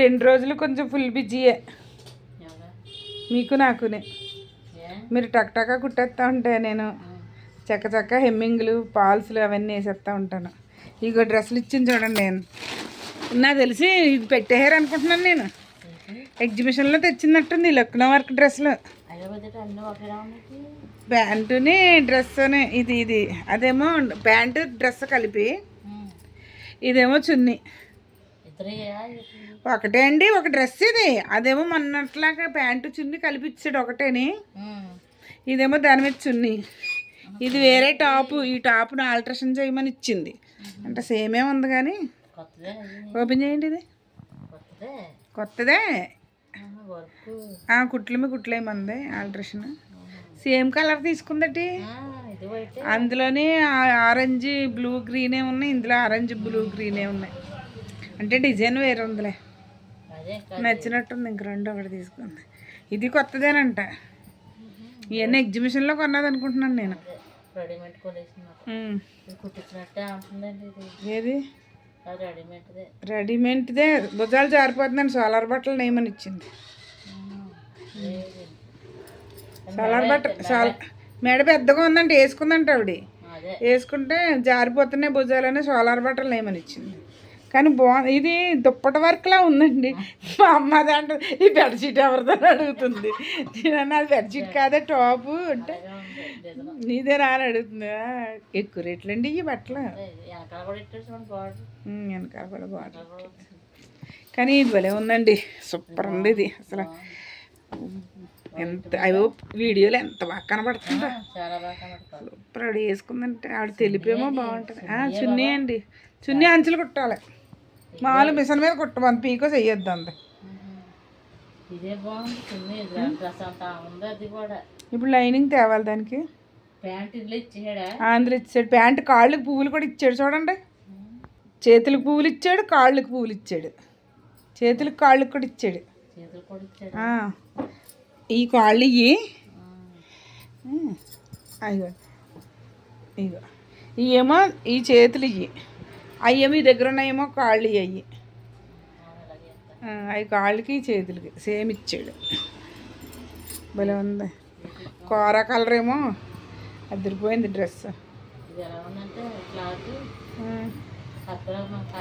రెండు రోజులు కొంచెం ఫుల్ బిజీయే? మీకు నాకునే? మీరు టక్ టకా కుట్టేస్తా ఉంటే నేను చక్క చక్క హెమ్మింగ్లు పాల్స్లు అవన్నీ వేసేస్తా ఉంటాను. ఇగో డ్రెస్సులు ఇచ్చింది చూడండి నేను. నాకు తెలిసి ఇది పెట్టేయారు అనుకుంటున్నాను నేను? ఎగ్జిబిషన్లో తెచ్చిందట్టుంది ఈ లక్నో వర్క్ డ్రెస్సులు. ప్యాంటుని డ్రెస్ ఇది ఇది. అదేమో ప్యాంటు డ్రెస్ కలిపి ఇదేమో చున్నీ. ఒకటే అండి ఒక డ్రెస్ ఇది. అదేమో మొన్నట్లాగా ప్యాంటు చున్నీ కలిపి ఇచ్చాడు ఒకటేని ఇదేమో దాని మీద చున్నీ. ఇది వేరే టాపు. ఈ టాప్ను ఆల్ట్రేషన్ చేయమని ఇచ్చింది. అంటే సేమే ఉంది కానీ. ఓపెన్ చేయండి ఇది. కొత్తదే? కొత్తదే. ఆహా, వర్క్. ఆ కుట్లు మీ కుట్లేమంది ఆల్ట్రేషన్. సేమ్ కలర్ తీసుకుందటి. అందులోనే ఆరెంజ్ బ్లూ గ్రీనే ఉన్నాయి. ఇందులో ఆరెంజ్ బ్లూ గ్రీనే ఉన్నాయి. అంటే డిజైన్ వేరే ఉందిలే. నచ్చినట్టుంది ఇంక రెండు ఒకటి తీసుకుంది. ఇది కొత్తదేనంట. ఇవన్నీ ఎగ్జిబిషన్లో కొన్నది అనుకుంటున్నాను నేను ఏది? రెడీమేడ్దే. భుజాలు జారిపోతుందని సోలార్ బట్టలు నేమని ఇచ్చింది. సోలార్ బట్ట సోల మెడ. పెద్దగా ఉందంటే వేసుకుందంట ఆవిడ. వేసుకుంటే జారిపోతున్నాయి భుజాలని సోలార్ బట్టలు నేమని ఇచ్చింది. కానీ బాగుంది ఇది దుప్పటి వర్క్లా ఉందండి. మా అమ్మ దాంట్లో ఈ బెడ్షీట్ ఎవరిదో అడుగుతుంది. నేను అది బెడ్షీట్ కాదే టాపు అంటే. నీదే రాని అడుగుతుంది. "ఆ, ఎక్కువ రేట్లు అండి ఈ బట్టలు. వెనకాల కూడా వచ్చింది. కానీ ఇది భలే ఉందండి. సూపర్ ఉంది ఇది అసలు. ఎంత అవి వీడియోలో ఎంత బాగా కనబడుతుందో. సూపర్ ఆవిడ వేసుకుందంటే ఆవిడ తెలిపేమో బాగుంటుంది. చున్నీ అండి. చున్నీ అంచులు కుట్టాలి. మామూలు మిషన్ మీద కుట్టమంది పీకో చెయ్యొద్దు అంది. ఇదే బాగుంది చిన్న. డ్రెస్ అంతా ఉంది అది కూడా. ఇప్పుడు లైనింగ్ తేవాలి దానికి. ఆంధ్ర ఇచ్చాడు. ప్యాంట్ కాళ్ళకి పువ్వులు కూడా ఇచ్చాడు చూడండి. చేతులకు పువ్వులు ఇచ్చాడు కాళ్ళకి పువ్వులు ఇచ్చాడు. చేతులకు కాళ్ళకి కూడా ఇచ్చాడు చేతులు కూడా ఇచ్చాడు ఆ, ఈ కాళ్ళు ఇవి. అయ్యో ఇగో. ఇవేమో ఈ చేతులు ఇవి అయ్యేమో ఈ దగ్గర ఉన్నాయేమో కాళ్ళు అయ్యి. అవి కాళ్ళకి చేతులకి. సేమ్ ఇచ్చాడు. భలే ఉంది. కూర కలర్ ఏమో అదిరిపోయింది డ్రెస్. కత్తర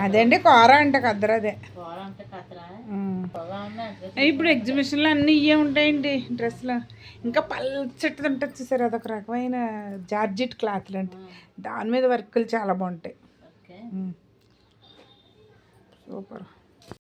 అదేండి కూర అంటే కద్దరు అదే ఇప్పుడు ఎగ్జిబిషన్లో అన్నీ ఇవే ఉంటాయండి డ్రెస్లో ఇంకా పల్చటిది ఉంటుంది చూసారు అదొక రకమైన జార్జెట్ క్లాత్లు అంటే దాని మీద వర్కులు చాలా బాగుంటాయి. సూపర్.